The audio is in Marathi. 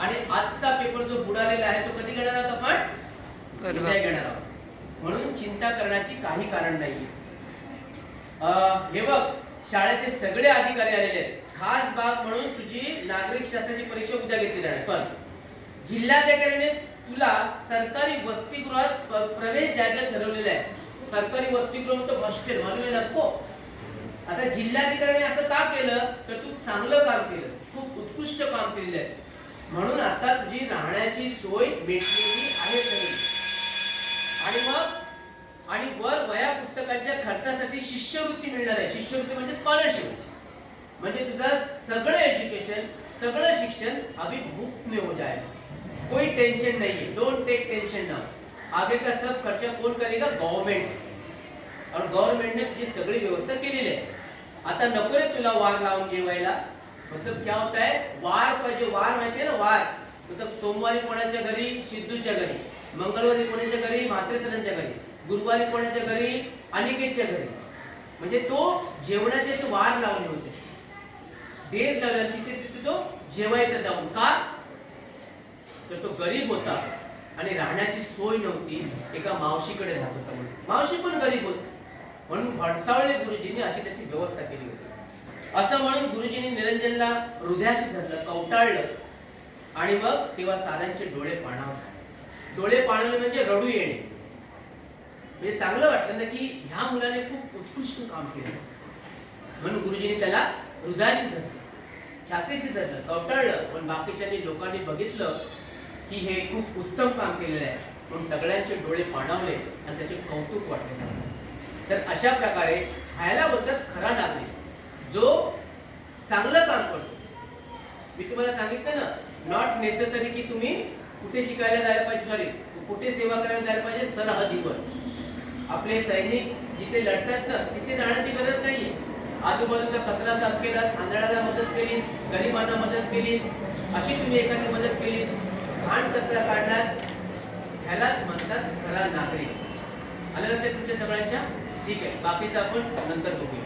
आणि आजचा पेपर जो बुडालेला आहे तो कधी घेणार आहोत आपण? घेणार आहोत. म्हणून चिंता करण्याची काही कारण नाही अं, हे बघ शाळेचे सगळे अधिकारी आलेले आहेत. खास बाब म्हणून तुझी नागरिक शास्त्राची परीक्षा उद्या घेतली जाणार पण जिल्हाधिकाऱ्याने तुला सरकारी वसतिगृहात प्रवेश द्यायचं ठरवलेलं आहे. सरकारी वसतिगृह म्हणतो हॉस्टेल आहे नको आता जिल्हाधिकाऱ्याने असं का केलं? तर तू चांगलं काम केलं. खूप उत्कृष्ट काम केलेलं आहे. म्हणून आता तुझी राहण्याची सोय भेटलेली आहे तरी. आणि मग आणि वर वया पुस्तकांच्या खर्चासाठी शिष्यवृत्ती मिळणार आहे. शिष्यवृत्ती म्हणजे स्कॉलरशिप म्हणजे तुझं सगळं एज्युकेशन सगळं शिक्षण अभी मुफ्त में हो जाएगा कोई टेंशन नहीं है डोंट टेक टेंशन ना आगे का सब खर्चा कौन करेगा? गवर्नमेंट और गवर्नमेंटने तुझी सगळी व्यवस्था केलेली आहे. आता नको रे तुला वार लावून जेवायला मतलब क्या होता है? वार पाहिजे वार माहितीये सोमवारी कोणाच्या घरी? सिद्धूच्या घरी. मंगळवारी कोणाच्या घरी? म्हात्रे घरी. गुरुवारी कोणाच्या घरी? अनिकेतच्या घरी. म्हणजे तो जेवणाचे असे वार लावले होते. देर झाला तिथे तिथे तो जेवायचा जाऊन. का? तर तो गरीब होता आणि राहण्याची सोय नव्हती. एका मावशीकडे राहत होता म्हणून. मावशी पण गरीब होती. म्हणून भडसावळे गुरुजींनी अशी त्याची व्यवस्था केली होती. असं म्हणून गुरुजींनी निरंजनला हृदयाशी धरलं कवटाळलं. आणि मग तेव्हा साऱ्यांचे डोळे पाणावले डोळे पाणवले म्हणजे रडू येणे. म्हणजे चांगलं वाटलं ना की ह्या मुलाने खूप उत्कृष्ट काम केलं. म्हणून गुरुजींनी त्याला हृदयाशी धरलं छातीशी धरलं कवटाळलं. पण बाकीच्या लोकांनी बघितलं की हे खूप उत्तम काम केलेलं आहे. म्हणून सगळ्यांचे डोळे पाणावले आणि त्याचे कौतुक वाटले. तर अशा प्रकारे खायला बोलतात खरा नागरिक. जो चांगलं काम करतो. मी तुम्हाला सांगितलं ना नॉट नेसेसरी की तुम्ही कुठे शिकायला जायला पाहिजे सॉरी कुठे सेवा करायला जायला पाहिजे सरहदीवर आपले सैनिक जिथे लढतात ना तिथे जाण्याची गरज नाही आजूबाजूचा कचरा साफ केला तांदळाला मदत केली गरिबांना मदत केली अशी तुम्ही एखादी मदत केली घाण कचरा काढला ह्यालाच म्हणतात खरा नागरिक. आलं लक्षात तुमच्या सगळ्यांच्या? ठीक आहे बाकीचं आपण नंतर बघूया.